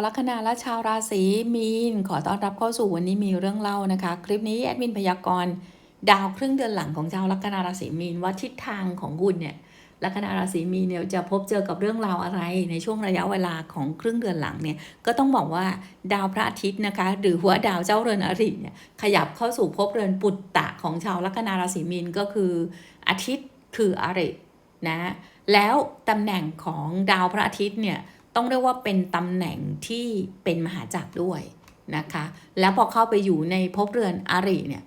าวลัคนาและชาวราศีมีน ขอต้อนรับเข้าสู่วันนี้มีเรื่องเล่านะคะ คลิปนี้แอดมินพยากรณ์ดาวครึ่งเดือนหลังของชาวลัคนาราศีมีนว่าทิศทางของคุณเนี่ยลัคนาราศีมีนเนี่ยจะพบเจอกับเรื่องราวอะไรในช่วงระยะเวลาของครึ่งเดือนหลังเนี่ยก็ต้องบอกว่าดาวพระอาทิตย์นะคะ หรือหัวดาวเจ้าเรือนอริเนี่ยขยับเข้าสู่ภพเรือนปุตตะของชาวลัคนาราศีมีนก็คือ อาทิตย์คืออรินะแล้วตำแหน่งของดาวพระอาทิตย์เนี่ย ต้องเรียกว่าเป็นตำแหน่งที่เป็นมหาจักรด้วยนะคะ แล้วพอเข้าไปอยู่ในภพเรือนอริเนี่ย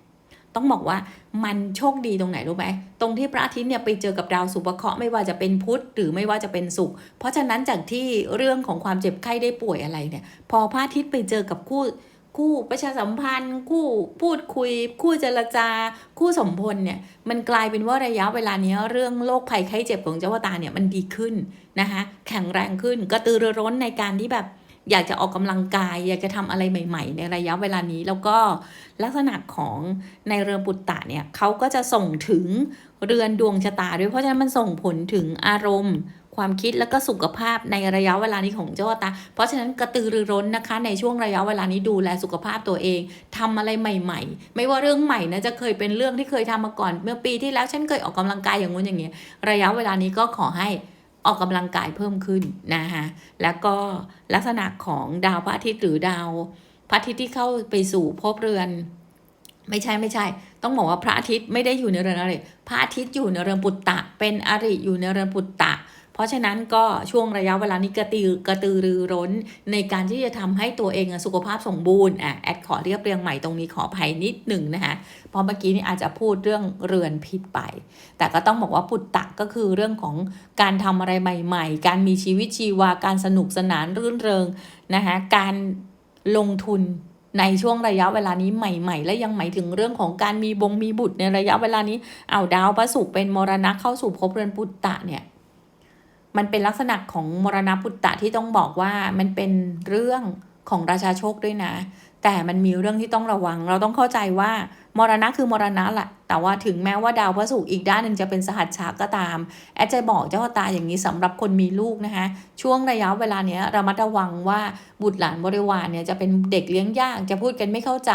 ต้องบอกว่ามันโชคดีตรงไหนรู้ไหมตรงที่พระอาทิตย์เนี่ยไปเจอกับดาวสุภเคราะห์ไม่ว่าจะเป็นพุธหรือไม่ว่าจะเป็นศุกร์เพราะฉะนั้นจากที่เรื่องของความเจ็บไข้ได้ป่วยอะไรเนี่ย พอพระอาทิตย์ไปเจอกับคู่ คู่ประชาสัมพันธ์ คู่พูดคุย คู่เจรจา คู่สมพลเนี่ยมันกลายเป็นว่าระยะเวลานี้เรื่องโรคภัยไข้เจ็บของเจ้าวตาเนี่ยมันดีขึ้นนะคะแข็งแรงขึ้นกระตือรือร้นในการที่แบบอยากจะออกกำลังกาย อยากจะทำอะไรใหม่ ๆ ในระยะเวลานี้แล้วก็ลักษณะของในเรือนปุตตะเนี่ยเขาก็จะส่งถึงเรือนดวงชะตาด้วยเพราะฉะนั้นมันส่งผลถึงอารมณ์ ความคิดแล้วก็สุขภาพในระยะเวลานี้ของเจ้าตา เพราะฉะนั้นกระตือรือร้นนะคะ ในช่วงระยะเวลานี้ดูแลสุขภาพตัวเองทำอะไรใหม่ ๆ ไม่ว่าเรื่องใหม่นะจะเคยเป็นเรื่องที่เคยทำมาก่อน เมื่อปีที่แล้วฉันเคยออกกำลังกายอย่างงู้นอย่างเงี้ยระยะเวลานี้ก็ขอให้ออกกำลังกายเพิ่มขึ้นนะคะแล้วก็ลักษณะของดาวพระอาทิตย์หรือดาวพระอาทิตย์ที่เข้าไปสู่ภพเรือน ไม่ใช่ไม่ใช่ ต้องบอกว่าพระอาทิตย์ไม่ได้อยู่ในเรือนอริพระอาทิตย์อยู่ในเรือนปุตตะ เป็นอริอยู่ในเรือนปุตตะ เพราะฉะนั้นก็ช่วงระยะเวลานี้กระตือกระตือรือร้นในการที่จะทำให้ตัวเองสุขภาพสมบูรณ์อะแอดขอเรียบเรียงใหม่ตรงนี้ขออภัยนิดหนึ่งนะคะเพราะเมื่อกี้นี่อาจจะพูดเรื่องเรือนผิดไป แต่ก็ต้องบอกว่าปุตตะก็คือเรื่องของการทำอะไรใหม่ ๆ การมีชีวิตชีวาการสนุกสนานรื่นเริงนะคะการลงทุนในช่วงระยะเวลานี้ใหม่ ๆ และยังหมายถึงเรื่องของการมีบงมีบุตรในระยะเวลานี้เอาดาวพระศุกร์เป็นมรณะเข้าสู่ภพเรือนปุตตะเนี่ย มันเป็นลักษณะของมรณะปุตตะที่ต้องบอกว่ามันเป็นเรื่องของราชาโชคด้วยนะ แต่มันมีเรื่องที่ต้องระวัง เราต้องเข้าใจว่ามรณะคือมรณะแหละแต่ว่าถึงแม้ว่าดาวพระศุกร์อีกด้านหนึ่งจะเป็นสหัสฉาก็ตาม แอดจะบอกเจ้าตาอย่างนี้สำหรับคนมีลูกนะคะ ช่วงระยะเวลาเนี้ยระมัดระวังว่าบุตรหลานบริวารเนี่ยจะเป็นเด็กเลี้ยงยาก จะพูดกันไม่เข้าใจ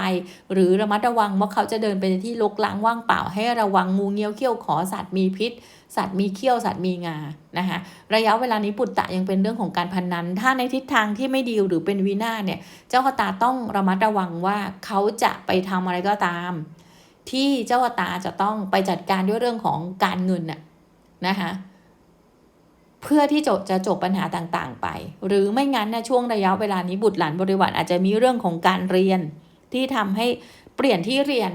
หรือระมัดระวังว่าเขาจะเดินไปในที่ลกล้างว่างเปล่าให้ระวังงูเงี้ยวเขี้ยวขอสัตว์มีพิษ สัตว์มีเขี้ยวสัตว์มีงานะคะระยะเวลานี้ปุตตะยังเป็นเรื่องของการพนนัน ถ้าในทิศทางที่ไม่ดีหรือเป็นวินาเนี่ย เจ้าตาต้องระมัดระวังว่าเขาจะไปทำอะไรก็ตาม ที่เจ้าตาจะต้องไปจัดการด้วยเรื่องของการเงินน่ะนะคะเพื่อที่จะจะจบปัญหาต่างๆ ไป หรือไม่งั้นนะช่วงระยะเวลานี้บุตรหลานบริวารอาจจะมีเรื่องของการเรียนที่ทำให้เปลี่ยนที่เรียน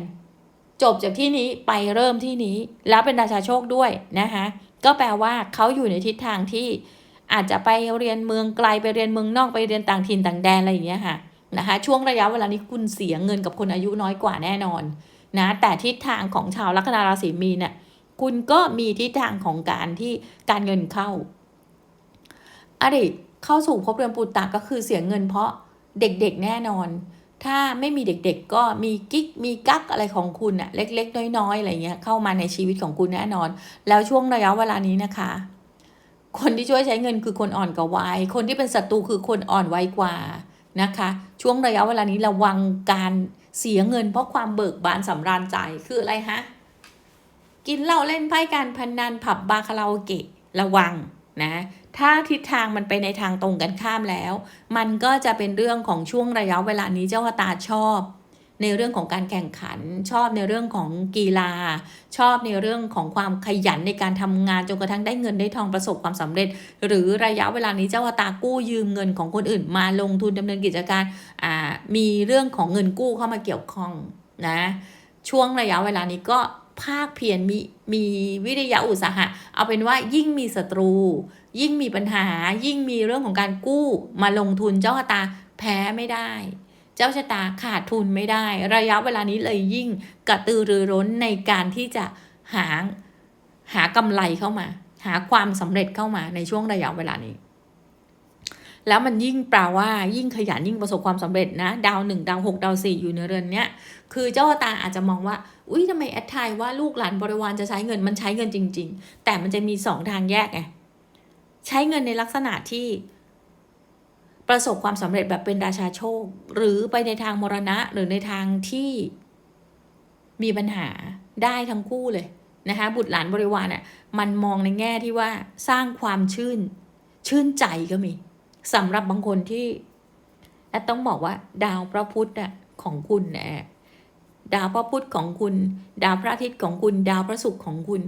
จบจากที่นี้ไปเริ่มที่นี้ แล้วเป็นราชาโชคด้วยนะคะก็แปลว่าเขาอยู่ในทิศทางที่อาจจะไปเรียนเมืองไกลไปเรียนเมืองนอกไปเรียนต่างถิ่นต่างแดนอะไรอย่างเงี้ยค่ะนะคะช่วงระยะเวลานี้คุณเสียเงินกับคนอายุน้อยกว่าแน่นอนนะแต่ทิศทางของชาวลัคนาราศีมีนเนี่ยคุณก็มีทิศทางของการที่การเงินเข้าอดีตเข้าสู่ภพเรือนปุตตะก็คือเสียเงินเพราะเด็กๆแน่นอน ถ้าไม่มีเด็กๆ ก็มีกิ๊กมีกั๊กอะไรของคุณอะเล็ก ๆ น้อยๆอะไรเงี้ยเข้ามาในชีวิตของคุณแน่นอน แล้วช่วงระยะเวลานี้นะคะ คนที่ช่วยใช้เงินคือคนอ่อนกว่าวัยคนที่เป็นศัตรูคือคนอ่อนวัยกว่านะคะ ช่วงระยะเวลานี้ระวังการเสียเงิน เพราะความเบิกบานสำราญใจคืออะไรฮะกินเหล้าเล่นไพ่การพนนันผับบาคาราโอเกะระวังนะ ถ้าทิศทางมันไปในทางตรงกันข้ามแล้ว มันก็จะเป็นเรื่องของช่วงระยะเวลานี้เจ้าตาชอบ ในเรื่องของการแข่งขัน ชอบในเรื่องของกีฬา ชอบในเรื่องของความขยันในการทำงานจนกระทั่งได้เงินได้ทองประสบความสำเร็จ หรือระยะเวลานี้เจ้าตากู้ยืมเงินของคนอื่น มาลงทุนดำเนินกิจการมีเรื่องของเงินกู้เข้ามาเกี่ยวข้องนะช่วงระยะเวลานี้ก็ภาคเพียรมีมีวิทยาอุตสาหะ เอาเป็นว่ายิ่งมีศัตรู ยิ่งมีปัญหายิ่งมีเรื่องของการกู้มาลงทุนเจ้าชะตาแพ้ไม่ได้ เจ้าชะตาขาดทุนไม่ได้ ระยะเวลานี้เลยยิ่งกระตือรือร้นในการที่จะหาหากำไรเข้ามา หาความสำเร็จเข้ามาในช่วงระยะเวลานี้ แล้วมันยิ่งแปลว่า ยิ่งขยันยิ่งประสบความสำเร็จนะ ดาวหนึ่งดาวหกดาวสี่อยู่ในเรือนเนี้ยคือเจ้าตาอาจจะมองว่า อุ้ยทำไมแอดไทยว่าลูกหลานบริวารจะใช้เงินมันใช้เงินจริง ๆ แต่มันจะมีสองทางแยกไง ใช้เงินในลักษณะที่ประสบความสำเร็จแบบเป็นราชาโชค หรือไปในทางมรณะหรือในทางที่มีปัญหาได้ทั้งคู่เลยนะคะบุตรหลานบริวารน่ะมันมองในแง่ที่ว่าสร้างความชื่น ชื่นใจก็มีสำหรับบางคนที่แต้องบอกว่า ดาวพระพุธน่ะของคุณนะดาวพระพุธของคุณ ดาวพระอาทิตย์ของคุณ ดาวพระศุกร์ของคุณ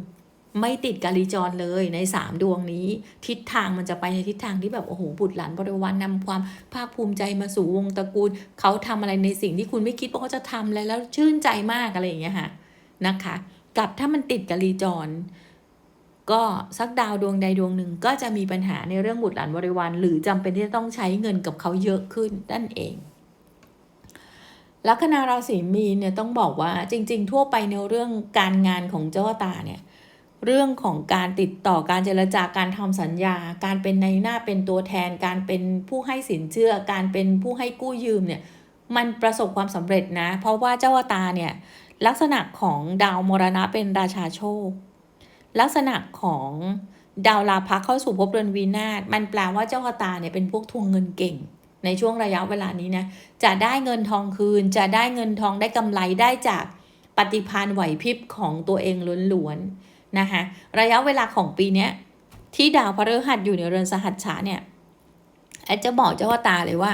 ไม่ติดกาลีจรเลยในสามดวงนี้ ทิศทางมันจะไปในทิศทางที่แบบโอ้โหบุตรหลานบริวารนำความภาคภูมิใจมาสู่วงตระกูล เขาทำอะไรในสิ่งที่คุณไม่คิดว่าเขาจะทำอะไรแล้วชื่นใจมากอะไรอย่างเงี้ยค่ะนะคะ กับถ้ามันติดกาลีจร ก็สักดาวดวงใดดวงหนึ่งก็จะมีปัญหาในเรื่องบุตรหลานบริวารหรือจำเป็นที่จะต้องใช้เงินกับเขาเยอะขึ้นนั่นเองลัคนาราศีมีนเนี่ยต้องบอกว่าจริง ๆ ทั่วไปในเรื่องการงานของเจ้าตาเนี่ย เรื่องของการติดต่อการเจรจาการทำสัญญา การเป็นในหน้าเป็นตัวแทน การเป็นผู้ให้สินเชื่อ การเป็นผู้ให้กู้ยืมเนี่ยมันประสบความสำเร็จนะ เพราะว่าเจ้าตาเนี่ยลักษณะของดาวมรณะเป็นราชาโชค ลักษณะของดาวลาพักเข้าสู่ภพเรือนวีนาศมันแปลว่าเจ้าตาเนี่ยเป็นพวกทวงเงินเก่ง ในช่วงระยะเวลานี้นะจะได้เงินทองคืน จะได้เงินทองได้กำไรได้จากปฏิพานไหวพริบของตัวเองล้วนๆ นะคะระยะเวลาของปีนี้ที่ดาวพฤหัสอยู่ในเรือนสหัชชาเนี่ยแอดจะบอกเจ้าตาเลยว่า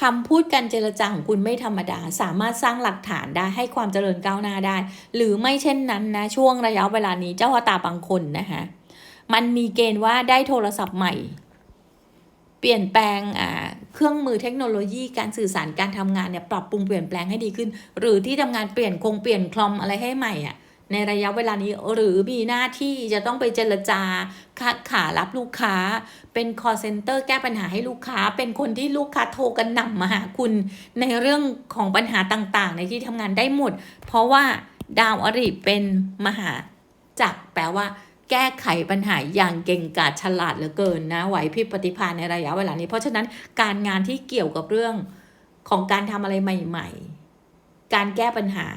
คำพูดการเจรจาของคุณไม่ธรรมดา สามารถสร้างหลักฐานได้ให้ความเจริญก้าวหน้าได้ หรือไม่เช่นนั้นนะช่วงระยะเวลานี้เจ้าตาบางคนนะคะมันมีเกณฑ์ว่าได้โทรศัพท์ใหม่ เปลี่ยนแปลงเครื่องมือเทคโนโลยีการสื่อสารการทำงานเนี่ยปรับปรุงเปลี่ยนแปลงให้ดีขึ้น หรือที่ทำงานเปลี่ยนคงเปลี่ยนคลอมอะไรให้ใหม่อะ ในระยะเวลานี้หรือมีหน้าที่จะต้องไปเจรจาคัดขารับลูกค้า เป็น call center แก้ปัญหาให้ลูกค้า เป็นคนที่ลูกค้าโทรกันหนำมาหาคุณ ในเรื่องของปัญหาต่างๆ ในที่ทำงานได้หมด เพราะว่าดาวอริเป็นมหาจักรแปลว่าแก้ไขปัญหาอย่างเก่งกาจฉลาดเหลือเกินนะไหวพริบปฏิภาณในระยะเวลานี้ เพราะฉะนั้นการงานที่เกี่ยวกับเรื่องของการทำอะไรใหม่ ๆ การแก้ปัญหา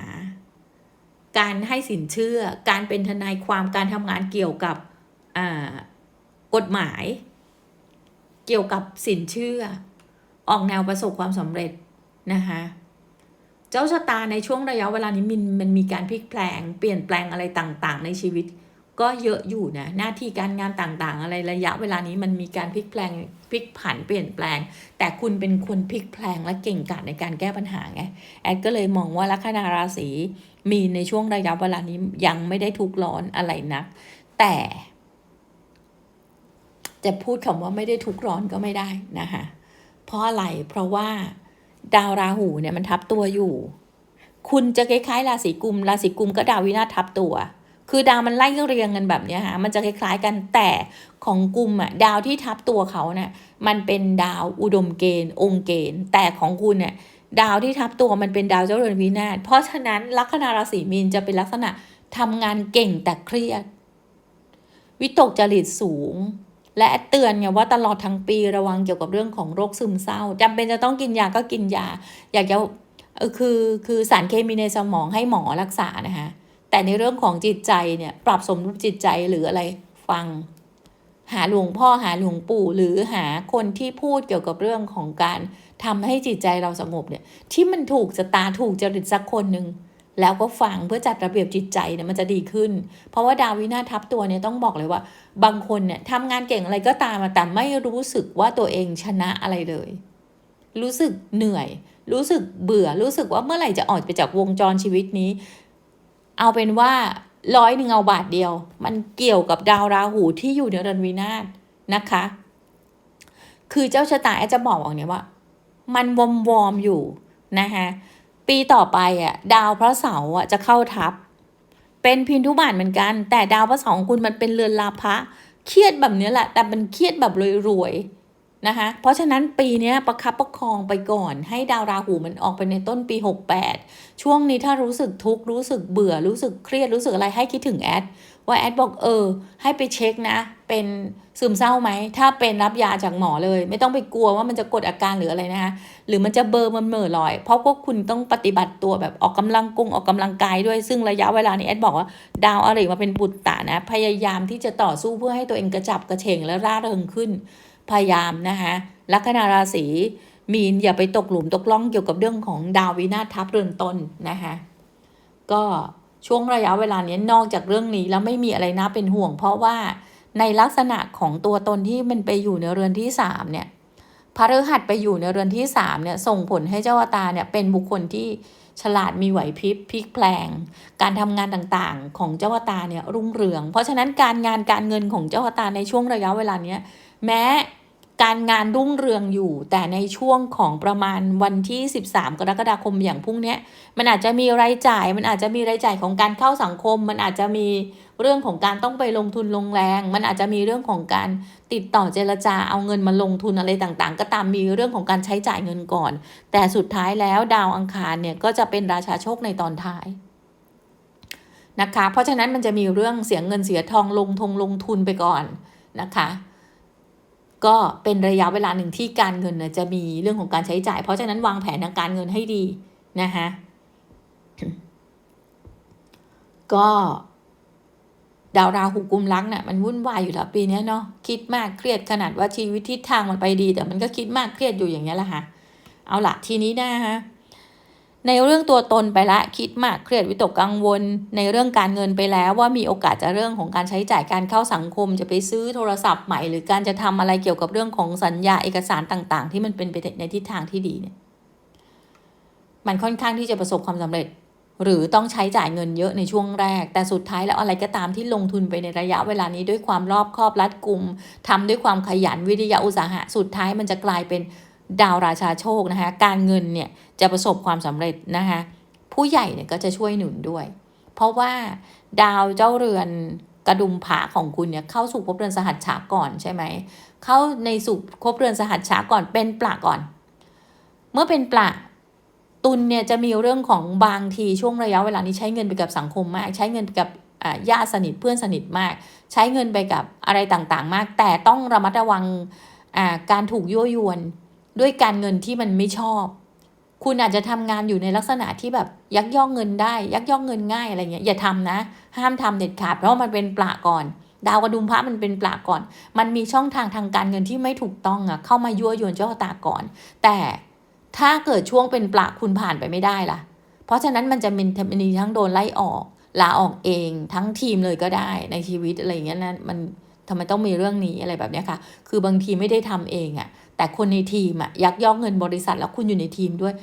การให้สินเชื่อ การเป็นทนายความการทำงานเกี่ยวกับกฎหมาย เกี่ยวกับสินเชื่อ ออกแนวประสบความสำเร็จนะคะเจ้าชะตาในช่วงระยะเวลานี้มันมันมีการพลิกแปลง เปลี่ยนแปลงอะไรต่างๆ ในชีวิต ก็เยอะอยู่นะหน้าที่การงานต่างๆ อะไรระยะเวลานี้มันมีการพลิกแปลงพลิกผันเปลี่ยนแปลง แต่คุณเป็นคนพลิกแปลงและเก่งกาจในการแก้ปัญหาไงแอดก็เลยมองว่าลัคนาราศี มีในช่วงระยะเวลานี้ยังไม่ได้ทุกร้อนอะไรนักแต่จะพูดคำว่าไม่ได้ทุกร้อนก็ไม่ได้นะคะเพราะอะไรเพราะว่าดาวราหูเนี่ยมันทับตัวอยู่ คุณจะคล้ายๆราศีกุมราศีกุมก็ดาววินาศทับตัว คือดาวมันไล่เรียงกันแบบนี้ฮะมันจะคล้ายๆกันแต่ของกุมอะดาวที่ทับตัวเขาเนี่ยมันเป็นดาวอุดมเกณฑ์ องค์เกณฑ์ แต่ของคุณเนี่ย ดาวที่ทับตัวมันเป็นดาวเจ้าเรือนวินาศเพราะฉะนั้นลัคนาราศีมีนจะเป็นลักษณะทำงานเก่งแต่เครียด วิตกจริตสูง และเตือนไงว่าตลอดทั้งปีระวังเกี่ยวกับเรื่องของโรคซึมเศร้าจำเป็นจะต้องกินยาก็กินยา อยากจะคือคือสารเคมีในสมองให้หมอรักษานะคะแต่ในเรื่องของจิตใจเนี่ยปรับสมดุลจิตใจหรืออะไรฟัง หาหลวงพ่อหาหลวงปู่ หรือหาคนที่พูดเกี่ยวกับเรื่องของการทำให้จิตใจเราสงบเนี่ย ที่มันถูกสตาถูกจริตสักคนหนึ่งแล้วก็ฟังเพื่อจัดระเบียบจิตใจเนี่ยมันจะดีขึ้น เพราะว่าดาวินาทับตัวเนี่ยต้องบอกเลยว่า บางคนเนี่ยทำงานเก่งอะไรก็ตามแต่ไม่รู้สึกว่าตัวเองชนะอะไรเลย รู้สึกเหนื่อย รู้สึกเบื่อรู้สึกว่าเมื่อไหร่จะออกไปจากวงจรชีวิตนี้ เอาเป็นว่า ร้อยหนึ่งเอาบาทเดียว มันเกี่ยวกับดาวราหูที่อยู่ในเรือนวินาศนะคะ คือเจ้าชะตาจะบอกอย่างนี้ว่า มันวอมวอมอยู่นะคะปีต่อไปอะดาวพระเสาร์อะจะเข้าทับ เป็นพินทุบาทเหมือนกัน แต่ดาวพระเสาร์ของคุณมันเป็นเรือนลาภะเครียดแบบนี้แหละ แต่มันเครียดแบบรวยๆ นะคะเพราะฉะนั้นปีนี้ประคับประคองไปก่อน ให้ดาวราหูมันออกไปในต้นปี 68 ช่วงนี้ถ้ารู้สึกทุกข์รู้สึกเบื่อรู้สึกเครียดรู้สึกอะไรให้คิดถึงแอดว่าแอดบอกเออ ให้ไปเช็คนะ เป็นซึมเศร้าไหม ถ้าเป็นรับยาจากหมอเลย ไม่ต้องไปกลัวว่ามันจะกดอาการหรืออะไรนะคะหรือมันจะเบอร์มันเหม่อลอย เพราะพวกคุณต้องปฏิบัติตัวแบบออกกำลังกงออกกำลังกายด้วยซึ่งระยะเวลานี้แอดบอกว่าดาวอะไรมาเป็นบุตรตานะพยายามที่จะต่อสู้เพื่อให้ตัวเองกระจับกระเฉงและร่าเริงขึ้น พยายามนะคะลัคนาราศีมีนอย่าไปตกหลุมตกล่องเกี่ยวกับเรื่องของดาววินาทับเรือนต้นนะคะก็ช่วงระยะเวลานี้นอกจากเรื่องนี้แล้วไม่มีอะไรน่าเป็นห่วง เพราะว่าในลักษณะของตัวตนที่มันไปอยู่ในเรือนที่สามเนี่ยพระฤหัสไปอยู่ในเรือนที่สามเนี่ยส่งผลให้เจ้าตาเนี่ยเป็นบุคคลที่ฉลาดมีไหวพริบพลิกแปลง การทำงานต่างๆ ของเจ้าตาเนี่ยรุ่งเรือง เพราะฉะนั้นการงานการเงินของเจ้าตาในช่วงระยะเวลาเนี้ยแม้ การงานรุ่งเรืองอยู่ แต่ในช่วงของประมาณวันที่ 13 กรกฎาคมอย่างพรุ่งนี้มันอาจจะมีรายจ่าย มันอาจจะมีรายจ่ายของการเข้าสังคม มันอาจจะมีเรื่องของการต้องไปลงทุนลงแรง มันอาจจะมีเรื่องของการติดต่อเจรจาเอาเงินมาลงทุนอะไรต่างๆ ก็ตามมีเรื่องของการใช้จ่ายเงินก่อน แต่สุดท้ายแล้วดาวอังคารเนี่ยก็จะเป็นราชาโชคในตอนท้ายนะคะ เพราะฉะนั้นมันจะมีเรื่องเสียเงินเสียทองลงทงลงทุนไปก่อนนะคะ ก็เป็นระยะเวลาหนึ่งที่การเงินจะมีเรื่องของการใช้จ่าย เพราะฉะนั้นวางแผนทางการเงินให้ดีนะคะก็ดาวราหูกุมลักเนี่ยมันวุ่นวายอยู่แล้วปีนี้เนาะคิดมากเครียดขนาดว่าชีวิตทิศทางมันไปดี แต่มันก็คิดมากเครียดอยู่อย่างนี้แหละค่ะ เอาละทีนี้นะคะ ในเรื่องตัวตนไปละคิดมากเครียดวิตกกังวล ในเรื่องการเงินไปแล้วว่ามีโอกาสจะเรื่องของการใช้จ่ายการเข้าสังคม จะไปซื้อโทรศัพท์ใหม่ หรือการจะทำอะไรเกี่ยวกับเรื่องของสัญญาเอกสารต่าง ๆ ที่มันเป็นไปในทิศทางที่ดีเนี่ยมันค่อนข้างที่จะประสบความสำเร็จ หรือต้องใช้จ่ายเงินเยอะในช่วงแรก แต่สุดท้ายแล้วอะไรก็ตามที่ลงทุนไปในระยะเวลานี้ด้วยความรอบคอบรัดกุมทำด้วยความขยันวิทยาอุตสาหะสุดท้ายมันจะกลายเป็นดาวราชาโชคนะคะการเงินเนี่ย จะประสบความสำเร็จนะคะผู้ใหญ่เนี่ยก็จะช่วยหนุนด้วย เพราะว่าดาวเจ้าเรือนกระดุมผาของคุณเนี่ยเข้าสู่ภพเรือนสหัสฉาก่อนใช่ไหมเข้าในสู่ภพเรือนสหัสฉาก่อนเป็นปลาก่อน เมื่อเป็นปลาตุลเนี่ยจะมีเรื่องของบางทีช่วงระยะเวลานี้ใช้เงินไปกับสังคมมาก ใช้เงินไปกับญาติสนิทเพื่อนสนิทมาก ใช้เงินไปกับอะไรต่างๆ มาก แต่ต้องระมัดระวังการถูกยั่วยวนด้วยการเงินที่มันไม่ชอบ คุณอาจจะทำงานอยู่ในลักษณะที่แบบยักยอกเงินได้ ยักยอกเงินง่ายอะไรเงี้ยอย่าทำนะ ห้ามทำเด็ดขาดเพราะมันเป็นปลาก่อน ดาวกระดุมพระมันเป็นปลาก่อน มันมีช่องทางทางการเงินที่ไม่ถูกต้องอะเข้ามายั่วยวนเจ้าตาก่อน แต่ถ้าเกิดช่วงเป็นปลาคุณผ่านไปไม่ได้ล่ะ เพราะฉะนั้นมันจะมีมีทั้งโดนไล่ออกลาออกเองทั้งทีมเลยก็ได้ในชีวิตอะไรเงี้ยนะมัน ทำไมต้องมีเรื่องนี้อะไรแบบนี้ค่ะ คือบางทีไม่ได้ทำเองอะ่ะ แต่คนในทีมอะ่ะยักยอกเงินบริษัทแล้วคุณอยู่ในทีมด้วย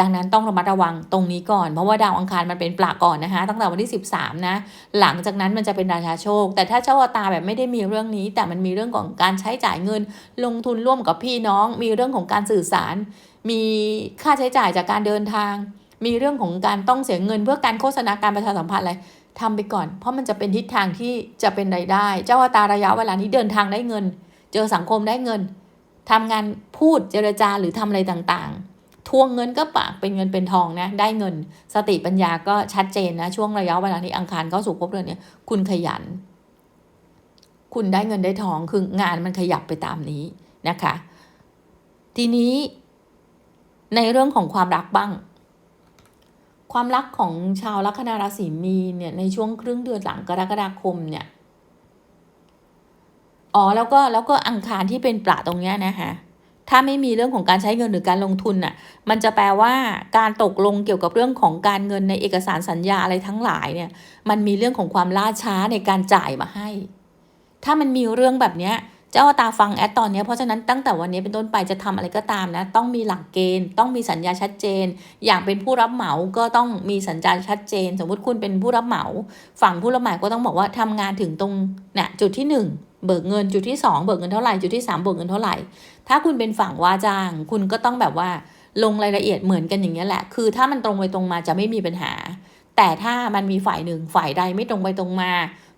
ดังนั้นต้องระมัดระวังตรงนี้ก่อน เพราะว่าดาวอังคารมันเป็นปลาก่อนนะคะ ตั้งแต่วันที่ 13 นะ หลังจากนั้นมันจะเป็นราชาโชค แต่ถ้าเจ้าตาแบบไม่ได้มีเรื่องนี้ แต่มันมีเรื่องของการใช้จ่ายเงิน ลงทุนร่วมกับพี่น้อง มีเรื่องของการสื่อสาร มีค่าใช้จ่ายจากการเดินทาง มีเรื่องของการต้องเสียเงินเพื่อการโฆษณาการประชาสัมพันธ์อะไร ทำไปก่อน เพราะมันจะเป็นทิศทางที่จะเป็นรายได้ เจ้าตาระยะเวลานี้เดินทางได้เงิน เจอสังคมได้เงินทำงานพูดเจรจาหรือทำอะไรต่างๆ ทวงเงินก็ปากเป็นเงินเป็นทองนะ ได้เงิน สติปัญญาก็ชัดเจนนะ ช่วงระยะเวลานี้อังคารเข้าสู่ภพเรือนเนี่ย คุณขยัน คุณได้เงินได้ทอง คืองานมันขยับไปตามนี้นะคะ ทีนี้ในเรื่องของความรักบ้าง ความรักของชาวลัคนาราศีมีเนี่ยในช่วงครึ่งเดือนหลังกรกฎาคมเนี่ย อ๋อแล้วก็แล้วก็อังคารที่เป็นปลาตรงเนี้ยนะคะถ้าไม่มีเรื่องของการใช้เงินหรือการลงทุนน่ะ มันจะแปลว่าการตกลงเกี่ยวกับเรื่องของการเงินในเอกสารสัญญาอะไรทั้งหลายเนี่ย มันมีเรื่องของความล่าช้าในการจ่ายมาให้ ถ้ามันมีเรื่องแบบเนี้ย จ้าตาฟังแอดตอนนี้เพราะฉะนั้นตั้งแต่วันนี้เป็นต้นไปจะทำอะไรก็ตามนะ ต้องมีหลักเกณฑ์ ต้องมีสัญญาชัดเจน อย่างเป็นผู้รับเหมาก็ต้องมีสัญญาชัดเจน สมมติคุณเป็นผู้รับเหมา ฝั่งผู้รับเหมาก็ต้องบอกว่าทำงานถึงตรงเนี่ยจุดที่ 1 เบิกเงินจุดที่ 2 เบิกเงินเท่าไหร่จุดที่ 3 เบิกเงินเท่าไหร่ ถ้าคุณเป็นฝั่งว่าจ้าง คุณก็ต้องแบบว่าลงรายละเอียดเหมือนกันอย่างนี้แหละ คือถ้ามันตรงไปตรงมาจะไม่มีปัญหา แต่ถ้ามันมีฝ่ายหนึ่งฝ่ายใดไม่ตรงไปตรงมา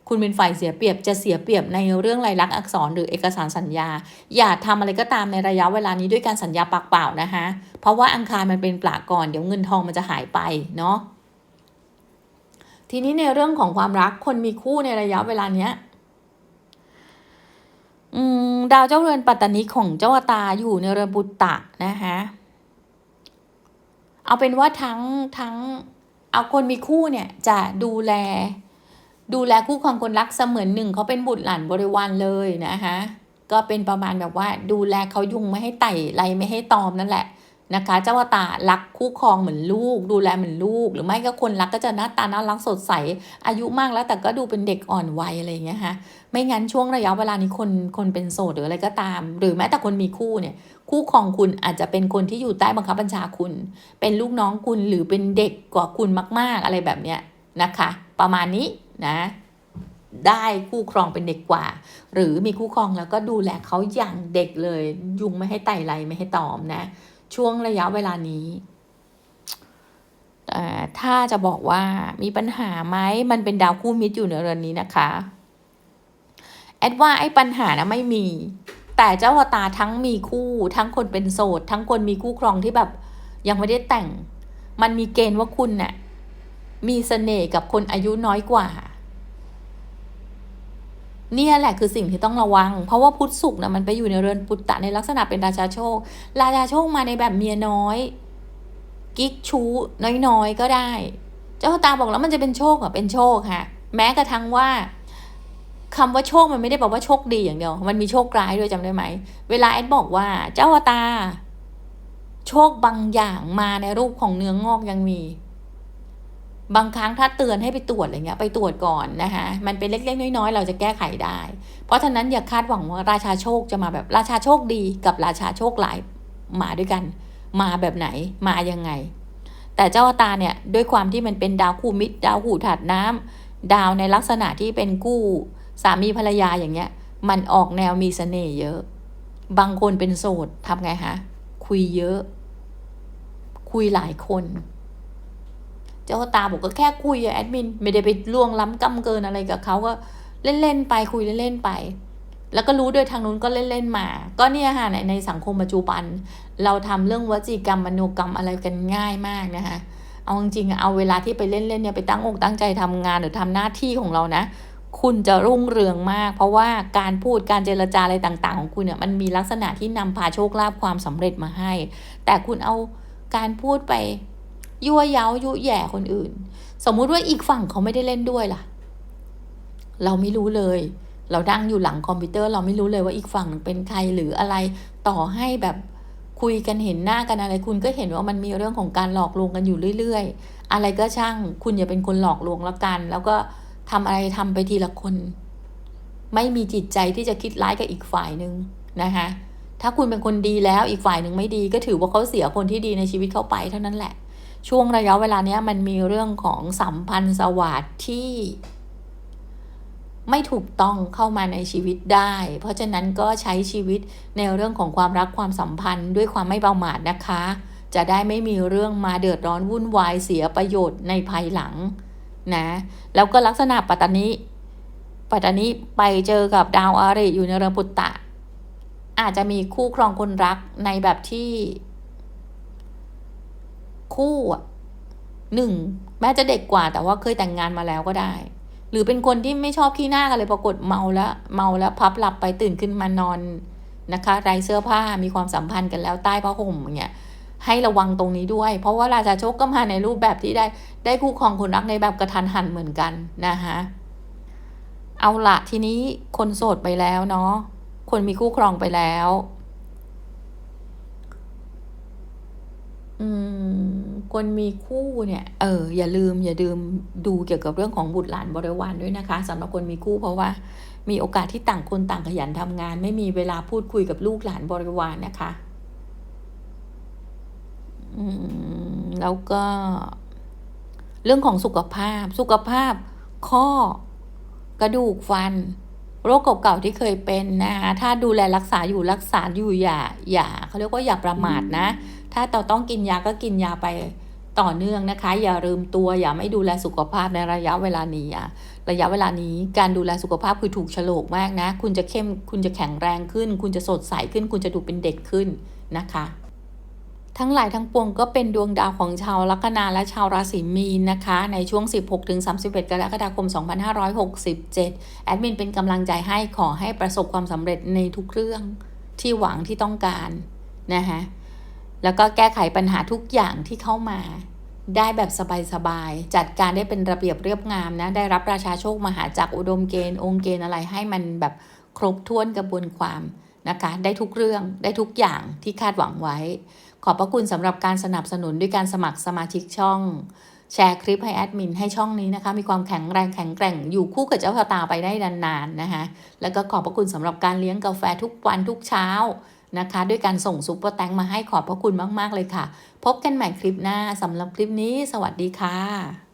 คุณเป็นฝ่ายเสียเปรียบจะเสียเปรียบในเรื่องลายลักษณ์อักษรหรือเอกสารสัญญา อย่าทำอะไรก็ตามในระยะเวลานี้ด้วยการสัญญาปากเปล่านะคะเพราะว่าอังคารมันเป็นปลาก่อนเดี๋ยวเงินทองมันจะหายไปเนาะทีนี้ในเรื่องของความรักคนมีคู่ในระยะเวลาเนี้ยดาวเจ้าเรือนปัตตานีของเจ้าตาอยู่ในเรือนบุตตะนะคะเอาเป็นว่าทั้งทั้งเอาคนมีคู่เนี่ยจะดูแล ดูแลคู่ครองคนรักเสมือนหนึ่งเขาเป็นบุตรหลานบริวารเลยนะคะก็เป็นประมาณแบบว่า ดูแลเขายุงไม่ให้ไต่ไรไม่ให้ตอมนั่นแหละนะคะ เจ้าวตารรักคู่ครองเหมือนลูก ดูแลเหมือนลูก หรือไม่ก็คนรักก็จะหน้าตาน่ารักสดใส อายุมากแล้วแต่ก็ดูเป็นเด็กอ่อนวัยอะไรอย่างเงี้ยฮะไม่งั้นช่วงระยะเวลานี้คนคนเป็นโสดหรืออะไรก็ตาม หรือแม้แต่คนมีคู่เนี่ย คู่ครองคุณอาจจะเป็นคนที่อยู่ใต้บังคับบัญชาคุณ เป็นลูกน้องคุณหรือเป็นเด็กกว่าคุณมาก ๆอะไรแบบเนี้ยนะคะ ประมาณนี้ นะได้คู่ครองเป็นเด็กกว่า หรือมีคู่ครองแล้วก็ดูแลเขาอย่างเด็กเลย ยุงไม่ให้ไต่ไรไม่ให้ตอมนะ ช่วงระยะเวลานี้แต่ถ้าจะบอกว่ามีปัญหาไหมมันเป็นดาวคู่มิตรอยู่ในเรือนนี้นะคะ แอดว่าไอ้ปัญหานะไม่มี แต่เจ้าวตาทั้งมีคู่ ทั้งคนเป็นโสด ทั้งคนมีคู่ครองที่แบบ ยังไม่ได้แต่ง มันมีเกณฑ์ว่าคุณเนะ่ย มีเสน่ห์กับคนอายุน้อยกว่า เนี่ยแหละคือสิ่งที่ต้องระวัง เพราะว่าพุทธสุกนะมันไปอยู่ในเรือนปุตตะในลักษณะเป็นราชาโชค ราชาโชคมาในแบบเมียน้อย กิ๊กชู้น้อยๆก็ได้ เจ้าตาบอกแล้วมันจะเป็นโชคอะเป็นโชคค่ะ แม้กระทั่งว่าคำว่าโชคมันไม่ได้บอกว่าโชคดีอย่างเดียว มันมีโชคร้ายด้วยจำได้ไหม เวลาแอดบอกว่าเจ้าตา โชคบางอย่างมาในรูปของเนื้องอกยังมี บางครั้งถ้าเตือนให้ไปตรวจอะไรเงี้ยไปตรวจก่อนนะคะมันเป็นเล็กๆน้อยๆเราจะแก้ไขได้ เพราะฉะนั้นอย่าคาดหวังว่าราชาโชคจะมาแบบราชาโชคดีกับราชาโชคร้ายมาด้วยกัน มาแบบไหนมายังไง แต่เจ้าตาเนี่ยด้วยความที่มันเป็นดาวคู่มิตร ดาวหูถาดน้ำดาวในลักษณะที่เป็นกู้สามีภรรยาอย่างเงี้ย มันออกแนวมีเสน่ห์เยอะ บางคนเป็นโสดทำไงคะคุยเยอะ คุยหลายคน เจ้าตาบอกก็แค่คุยอะแอดมินไม่ได้ไปล่วงล้ำกำเกินอะไรกับเขาก็เล่นๆไปคุยเล่นๆไป แล้วก็รู้ด้วยทางนู้นก็เล่นๆมา ก็เนี่ยค่ะในในสังคมปัจจุบัน เราทำเรื่องวจีกรรมมโนกรรมอะไรกันง่ายมากนะคะเอาจริงๆเอาเวลาที่ไปเล่นๆเนี่ยไปตั้งอกตั้งใจทำงานหรือทำหน้าที่ของเรานะ คุณจะรุ่งเรืองมาก เพราะว่าการพูดการเจรจาอะไรต่างๆ ของคุณเนี่ยมันมีลักษณะที่นำพาโชคลาภความสำเร็จมาให้ แต่คุณเอาการพูดไป ยั่วเย้ายุแย่คนอื่น สมมุติว่าอีกฝั่งเขาไม่ได้เล่นด้วยล่ะ เราไม่รู้เลย เราดังอยู่หลังคอมพิวเตอร์เราไม่รู้เลยว่าอีกฝั่งเป็นใครหรืออะไรต่อให้แบบคุยกันเห็นหน้ากันอะไร คุณก็เห็นว่ามันมีเรื่องของการหลอกลวงกันอยู่เรื่อย ๆ อะไรก็ช่าง คุณอย่าเป็นคนหลอกลวงล้วกัน แล้วก็ทำอะไรทำไปทีละคน ไม่มีจิตใจที่จะคิดร้ายกับอีกฝ่ายหนึ่งนะคะถ้าคุณเป็นคนดีแล้วอีกฝ่ายหนึ่งไม่ดี ก็ถือว่าเขาเสียคนที่ดีในชีวิตเขาไปเท่านั้นแหละ ช่วงระยะเวลาเนี้ยมันมีเรื่องของสัมพันธ์สวัสดที่ไม่ถูกต้องเข้ามาในชีวิตได้ เพราะฉะนั้นก็ใช้ชีวิตในเรื่องของความรักความสัมพันธ์ด้วยความไม่ประมาทนะคะ จะได้ไม่มีเรื่องมาเดือดร้อนวุ่นวายเสียประโยชน์ในภายหลังนะแล้วก็ลักษณะปัตตานิปัตตานิไปเจอกับดาวอาริอยู่ในเรือนปุตตะ อาจจะมีคู่ครองคนรักในแบบที่ คู่อะหนึ่งแม้จะเด็กกว่าแต่ว่าเคยแต่งงานมาแล้วก็ได้ หรือเป็นคนที่ไม่ชอบขี้หน้ากันเลยปรากฏเมาแล้วเมาแล้วพับหลับไปตื่นขึ้นมานอนนะคะไรเสื้อผ้ามีความสัมพันธ์กันแล้วใต้ผ้าห่มอย่างเงี้ยให้ระวังตรงนี้ด้วย เพราะว่าราชาโชคก็มาในรูปแบบที่ได้ได้คู่ครองคนรักในแบบกระทันหันเหมือนกันนะคะเอาละทีนี้คนโสดไปแล้วเนาะคนมีคู่ครองไปแล้ว อืม คนมีคู่เนี่ย เออ อย่าลืม อย่าลืมดูเกี่ยวกับเรื่องของบุตรหลานบริวารด้วยนะคะสำหรับคนมีคู่เพราะว่า มีโอกาสที่ต่างคนต่างขยันทำงาน ไม่มีเวลาพูดคุยกับลูกหลานบริวารนะคะ อืม แล้วก็ เรื่องของสุขภาพ สุขภาพ ข้อ กระดูกฟัน โรคเก่าๆที่เคยเป็นนะคะถ้าดูแลรักษาอยู่รักษาอยู่อย่า อย่าเขาเรียกว่าอย่าประมาทนะ ถ้าเราต้องกินยาก็กินยาไปต่อเนื่องนะคะ อย่าลืมตัวอย่าไม่ดูแลสุขภาพในระยะเวลานี้อะระยะเวลานี้การดูแลสุขภาพคือถูกฉลกมากนะ คุณจะเข้มคุณจะแข็งแรงขึ้น คุณจะสดใสขึ้น คุณจะดูเป็นเด็กขึ้นนะคะ ทั้งหลายทั้งปวงก็เป็นดวงดาวของชาวลัคนาและชาวราศีมีนนะคะ ในช่วง 16-31 กรกฎาคม 2567 แอดมินเป็นกำลังใจให้ขอให้ประสบความสำเร็จในทุกเรื่องที่หวังที่ต้องการนะคะ แล้วก็แก้ไขปัญหาทุกอย่างที่เข้ามา ได้แบบสบายๆ จัดการได้เป็นระเบียบเรียบงามนะ ได้รับราชาโชคมหาจากรอุดมเกณฑ์องค์เกณฑ์อะไรให้มันแบบครบถ้วนกระบวนความนะคะ ได้ทุกเรื่องได้ทุกอย่างที่คาดหวังไว้ ขอบพระคุณสำหรับการสนับสนุนด้วยการสมัครสมาชิกช่อง แชร์คลิปให้แอดมินให้ช่องนี้นะคะ มีความแข็งแรงแข็งแกร่งอยู่คู่กับเจ้าชะตาไปได้นานๆนะคะ แล้วก็ขอบพระคุณสำหรับการเลี้ยงกาแฟทุกวันทุกเช้า นะคะ ด้วยการส่งซุปเปอร์แตงมาให้ขอบพระคุณมาก ๆ เลยค่ะ พบกันใหม่คลิปหน้าสำหรับคลิปนี้ สวัสดีค่ะ